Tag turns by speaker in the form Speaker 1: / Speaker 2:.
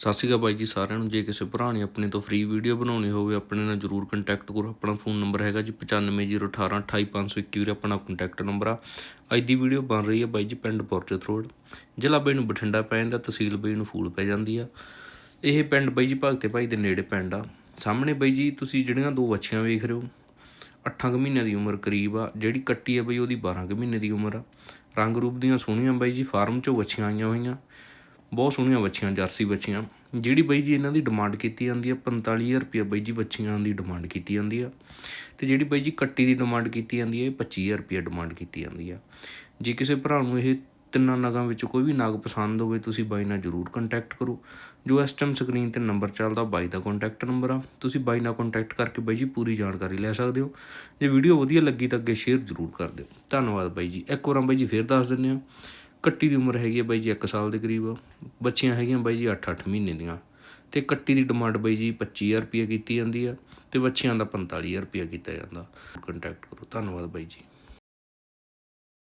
Speaker 1: ਸਤਿ ਸ਼੍ਰੀ ਅਕਾਲ ਬਾਈ ਜੀ ਸਾਰਿਆਂ ਨੂੰ। ਜੇ ਕਿਸੇ ਭਰਾ ਨੇ ਆਪਣੇ ਤੋਂ ਫ੍ਰੀ ਵੀਡੀਓ ਬਣਾਉਣੀ ਹੋਵੇ, ਆਪਣੇ ਨਾਲ ਜਰੂਰ ਕੰਟੈਕਟ ਕਰੋ। ਆਪਣਾ ਫੋਨ ਨੰਬਰ ਹੈਗਾ ਜੀ 9501828521 28521 ਆਪਣਾ ਕੰਟੈਕਟ ਨੰਬਰ ਆ। ਅੱਜ ਦੀ ਵੀਡੀਓ ਬਣ ਰਹੀ ਹੈ ਬਾਈ ਜੀ ਪਿੰਡ ਪੁਰਜਤ ਰੋਡ। ਜ਼ਿਲ੍ਹਾ ਬਾਈ ਨੂੰ ਬਠਿੰਡਾ ਪੈ ਜਾਂਦਾ ਤਹਿਸੀਲ ਬਾਈ ਨੂੰ ਫੂਲ ਪੈ ਜਾਂਦੀ ਆ। ਇਹ ਪਿੰਡ ਬਾਈ ਜੀ ਭਗਤੇ ਭਾਈ ਦੇ ਨੇੜੇ ਪਿੰਡ ਆ। ਸਾਹਮਣੇ ਬਾਈ ਜੀ ਤੁਸੀਂ ਜਿਹੜੀਆਂ ਦੋ ਵੱਛੀਆਂ ਵੇਖ ਰਹੇ ਹੋ 8 ਕੁ ਮਹੀਨਿਆਂ ਦੀ ਉਮਰ ਕਰੀਬ ਆ। ਜਿਹੜੀ ਕੱਟੀ ਆ ਬਈ ਉਹਦੀ 12 ਕੁ ਮਹੀਨੇ ਦੀ ਉਮਰ ਆ। ਰੰਗ ਰੂਪ ਦੀਆਂ ਸੋਹਣੀਆਂ ਬਾਈ ਜੀ, ਫਾਰਮ 'ਚੋਂ ਵੱਛੀਆਂ ਆਈਆਂ ਹੋਈਆਂ। ਬਹੁਤ ਸੋਹਣੀਆਂ ਵੱਛੀਆਂ, ਜਰਸੀ ਵੱਛੀਆਂ। ਜਿਹੜੀ ਬਾਈ ਜੀ ਇਹਨਾਂ ਦੀ ਡਿਮਾਂਡ ਕੀਤੀ ਜਾਂਦੀ ਆ 45000 ਰੁਪਏ ਬਾਈ ਜੀ ਵੱਛੀਆਂ ਦੀ ਡਿਮਾਂਡ ਕੀਤੀ ਜਾਂਦੀ ਆ। ਤੇ ਜਿਹੜੀ ਬਾਈ ਜੀ ਕੱਟੀ ਦੀ ਡਿਮਾਂਡ ਕੀਤੀ ਜਾਂਦੀ ਹੈ ਇਹ 25000 ਰੁਪਏ ਡਿਮਾਂਡ ਕੀਤੀ ਜਾਂਦੀ ਆ। ਜੇ ਕਿਸੇ ਭਰਾ ਨੂੰ ਇਹ ਤਿੰਨਾਂ ਨਗਾਂ ਵਿੱਚ ਕੋਈ ਵੀ ਨਗ ਪਸੰਦ ਹੋਵੇ, ਤੁਸੀਂ ਬਾਈ ਨਾਲ ਜਰੂਰ ਕੰਟੈਕਟ ਕਰੋ। ਜੋ ਇਸ ਟਾਈਮ ਸਕਰੀਨ ਤੇ ਨੰਬਰ ਚੱਲਦਾ, ਬਾਈ ਦਾ ਕੰਟੈਕਟ ਨੰਬਰ ਆ। ਤੁਸੀਂ ਬਾਈ ਨਾਲ ਕੰਟੈਕਟ ਕਰਕੇ ਬਾਈ ਜੀ ਪੂਰੀ ਜਾਣਕਾਰੀ ਲੈ ਸਕਦੇ ਹੋ। ਜੇ ਵੀਡੀਓ ਵਧੀਆ ਲੱਗੀ ਤਾਂ ਅੱਗੇ ਸ਼ੇਅਰ ਜਰੂਰ ਕਰ ਦਿਓ। ਧੰਨਵਾਦ ਬਾਈ ਜੀ। ਇੱਕ ਵਾਰਾਂ ਬਾਈ ਜੀ ਫੇਰ ਦੱਸ ਦਿੰਦੇ ਆ। ਕੱਟੀ ਦੀ ਉਮਰ ਹੈਗੀ ਹੈ ਬਾਈ ਜੀ 1 ਸਾਲ ਦੇ ਕਰੀਬ। ਬੱਚੀਆਂ ਹੈਗੀਆਂ ਬਾਈ ਜੀ 8-8 ਮਹੀਨੇ ਦੀਆਂ। ਤੇ ਕੱਟੀ ਦੀ ਡਿਮਾਂਡ ਬਾਈ ਜੀ 25000 ਰੁਪਏ ਕੀਤੀ ਜਾਂਦੀ ਆ ਤੇ ਬੱਚਿਆਂ ਦਾ 45000 ਰੁਪਏ ਕੀਤਾ ਜਾਂਦਾ। ਕੰਟੈਕਟ ਕਰੋ। ਧੰਨਵਾਦ ਬਾਈ ਜੀ।